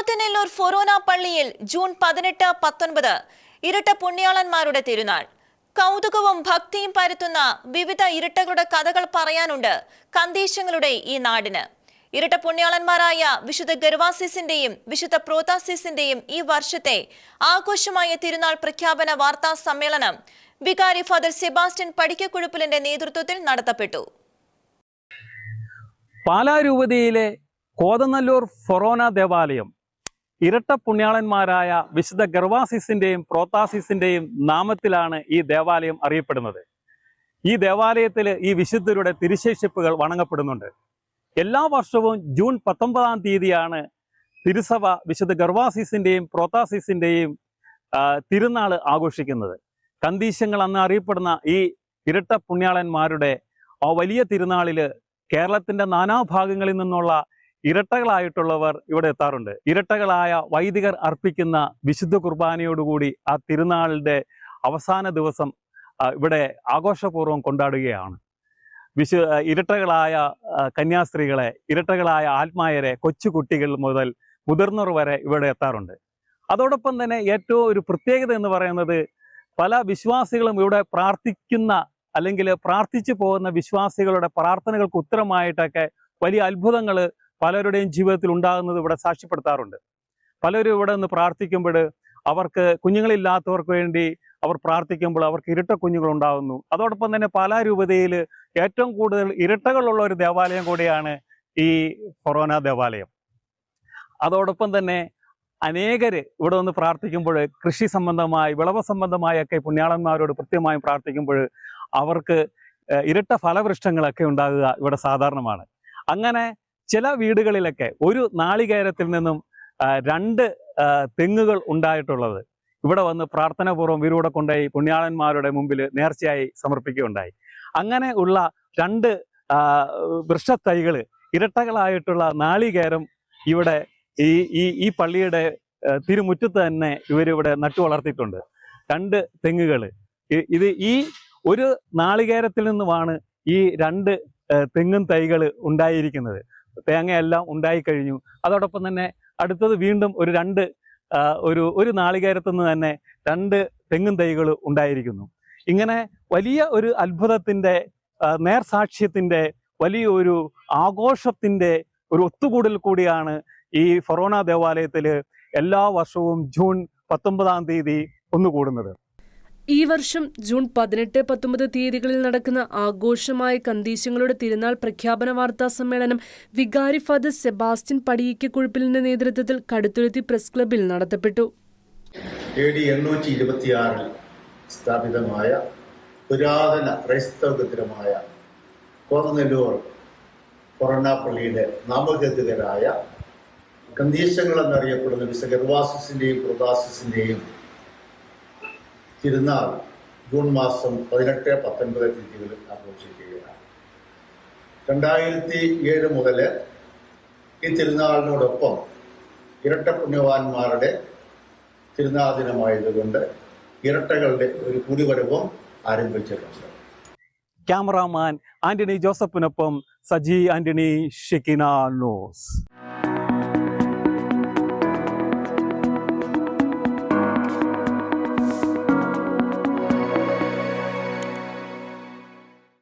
പോത്തനെല്ലൂർ ഫൊറോന പള്ളിയിൽ ജൂൺ പതിനെട്ട് പത്തൊൻപത് ഇരട്ട പുണ്യാളന്മാരുടെ തിരുനാൾ. കൗതുകവും ഭക്തിയും പരത്തുന്ന വിവിധ ഇരട്ടകളുടെ കഥകൾ പറയാനുണ്ട് കന്തീശങ്ങളുടെ ഈ നാടിന്. ഇരട്ട പുണ്യാളന്മാരായ വിശുദ്ധ ഗർവാസിസിന്റെയും വിശുദ്ധ പ്രോതാസിസിന്റെയും ഈ വർഷത്തെ ആഘോഷമായ തിരുനാൾ പ്രഖ്യാപന വാർത്താ സമ്മേളനം വികാരി ഫാദർ സെബാസ്റ്റ്യൻ പടിക്കക്കുഴുപ്പിലിന്റെ നേതൃത്വത്തിൽ നടത്തപ്പെട്ടു. പാലാരൂപതയിലെ കോതനല്ലൂർ ഫൊറോന ദേവാലയം ഇരട്ട പുണ്യാളന്മാരായ വിശുദ്ധ ഗർവാസിസിന്റെയും പ്രോത്താസിസിന്റെയും നാമത്തിലാണ് ഈ ദേവാലയം അറിയപ്പെടുന്നത്. ഈ ദേവാലയത്തിൽ ഈ വിശുദ്ധരുടെ തിരുശേഷിപ്പുകൾ വണങ്ങപ്പെടുന്നുണ്ട്. എല്ലാ വർഷവും ജൂൺ പത്തൊമ്പതാം തീയതിയാണ് തിരുസഭ വിശുദ്ധ ഗർവാസിസിന്റെയും പ്രോത്താസിസിന്റെയും തിരുനാൾ ആഘോഷിക്കുന്നത്. കന്തീശങ്ങൾ അന്ന് അറിയപ്പെടുന്ന ഈ ഇരട്ട പുണ്യാളന്മാരുടെ ആ വലിയ തിരുനാളിൽ കേരളത്തിന്റെ നാനാഭാഗങ്ങളിൽ നിന്നുള്ള ഇരട്ടകളായിട്ടുള്ളവർ ഇവിടെ എത്താറുണ്ട്. ഇരട്ടകളായ വൈദികർ അർപ്പിക്കുന്ന വിശുദ്ധ കുർബാനയോടുകൂടി ആ തിരുനാളിന്റെ അവസാന ദിവസം ഇവിടെ ആഘോഷപൂർവം കൊണ്ടാടുകയാണ്. വിശു ഇരട്ടകളായ കന്യാസ്ത്രീകളെ ഇരട്ടകളായ ആത്മായരെ കൊച്ചുകുട്ടികൾ മുതൽ മുതിർന്നവർ വരെ ഇവിടെ എത്താറുണ്ട്. അതോടൊപ്പം തന്നെ ഏറ്റവും ഒരു പ്രത്യേകത എന്ന് പറയുന്നത് പല വിശ്വാസികളും ഇവിടെ പ്രാർത്ഥിക്കുന്ന അല്ലെങ്കിൽ പ്രാർത്ഥിച്ചു പോകുന്ന വിശ്വാസികളുടെ പ്രാർത്ഥനകൾക്ക് ഉത്തരമായിട്ടൊക്കെ വലിയ അത്ഭുതങ്ങൾ പലരുടെയും ജീവിതത്തിൽ ഉണ്ടാകുന്നത് ഇവിടെ സാക്ഷ്യപ്പെടുത്താറുണ്ട്. പലരും ഇവിടെ നിന്ന് പ്രാർത്ഥിക്കുമ്പോൾ അവർക്ക് കുഞ്ഞുങ്ങളില്ലാത്തവർക്ക് വേണ്ടി അവർ പ്രാർത്ഥിക്കുമ്പോൾ അവർക്ക് ഇരട്ട കുഞ്ഞുങ്ങൾ ഉണ്ടാകുന്നു അതോടൊപ്പം തന്നെ പല രൂപതയിൽ ഏറ്റവും കൂടുതൽ ഇരട്ടകളുള്ള ഒരു ദേവാലയം കൂടിയാണ് ഈ ഫൊറോന ദേവാലയം. അതോടൊപ്പം തന്നെ അനേകര് ഇവിടെ വന്ന് പ്രാർത്ഥിക്കുമ്പോൾ കൃഷി സംബന്ധമായി വിളവ് സംബന്ധമായൊക്കെ പുണ്യാളന്മാരോട് കൃത്യമായും പ്രാർത്ഥിക്കുമ്പോൾ അവർക്ക് ഇരട്ട ഫലവൃക്ഷങ്ങളൊക്കെ ഉണ്ടാകുക ഇവിടെ സാധാരണമാണ്. അങ്ങനെ ചില വീടുകളിലൊക്കെ ഒരു നാളികേരത്തിൽ നിന്നും രണ്ട് തെങ്ങുകൾ ഉണ്ടായിട്ടുള്ളത്. ഇവിടെ വന്ന് പ്രാർത്ഥനാപൂർവം വീരൂടെ കൊണ്ടുപോയി പുണ്യാളന്മാരുടെ മുമ്പിൽ നേർച്ചയായി സമർപ്പിക്കുകയുണ്ടായി. അങ്ങനെ ഉള്ള രണ്ട് വൃക്ഷത്തൈകൾ ഇരട്ടകളായിട്ടുള്ള നാളികേരം ഇവിടെ ഈ ഈ ഈ പള്ളിയുടെ തിരുമുറ്റത്ത് തന്നെ ഇവരിവിടെ നട്ടു വളർത്തിയിട്ടുണ്ട്. രണ്ട് തെങ്ങുകൾ ഇത് ഈ ഒരു നാളികേരത്തിൽ നിന്നുമാണ് ഈ രണ്ട് തെങ്ങും തൈകൾ ഉണ്ടായിരിക്കുന്നത്. തേങ്ങയെല്ലാം ഉണ്ടായിക്കഴിഞ്ഞു. അതോടൊപ്പം തന്നെ അടുത്തത് വീണ്ടും ഒരു രണ്ട് ഒരു ഒരു നാളികേരത്തു നിന്ന് തന്നെ രണ്ട് തെങ്ങും തൈകൾ ഉണ്ടായിരിക്കുന്നു. ഇങ്ങനെ വലിയ ഒരു അത്ഭുതത്തിന്റെ നേർസാക്ഷ്യത്തിന്റെ വലിയൊരു ആഘോഷത്തിന്റെ ഒരു ഒത്തുകൂടൽ കൂടിയാണ് ഈ ഫൊറോണ ദേവാലയത്തിൽ എല്ലാ വർഷവും ജൂൺ പത്തൊമ്പതാം തീയതി ഒന്നുകൂടുന്നത്. ഈ വർഷം ജൂൺ പതിനെട്ട് പത്തൊമ്പത് തീയതികളിൽ നടക്കുന്ന ആഘോഷമായ കന്തീശങ്ങളുടെ തിരുനാൾ പ്രഖ്യാപന വാർത്താ സമ്മേളനം വികാരി ഫാദർ സെബാസ്റ്റ്യൻ പടിയിക്ക കുഴിപ്പിലിന്റെ നേതൃത്വത്തിൽ കടുത്തുരുത്തി പ്രസ് ക്ലബിൽ നടത്തപ്പെട്ടു. സ്ഥാപിതമായ പുരാതന ക്രൈസ്തവ ഗദ്രമായ കോതനെല്ലൂർ കൊറോണ പള്ളിയുടെ നാമഗതികരായ കന്തീശങ്ങൾ എന്നറിയപ്പെടുന്ന വിശ ഗർവാസിന്റെയും പ്രദാസിസിന്റെയും തിരുനാൾ ജൂൺ മാസം പതിനെട്ട് പത്തൊൻപത് തീയതികളിൽ ആഘോഷിക്കുകയാണ്. രണ്ടായിരത്തി ഏഴ് മുതൽ ഈ തിരുനാളിനോടൊപ്പം ഇരട്ട പുണ്യവാന്മാരുടെ തിരുനാൾ ദിനമായതുകൊണ്ട് ഇരട്ടകളുടെ ഒരു കൂടിവരവും ആരംഭിച്ചിട്ടുണ്ട്. ക്യാമറാമാൻ ആന്റണി ജോസഫിനൊപ്പം സജി ആന്റണി ഷെക്കിന ന്യൂസ്.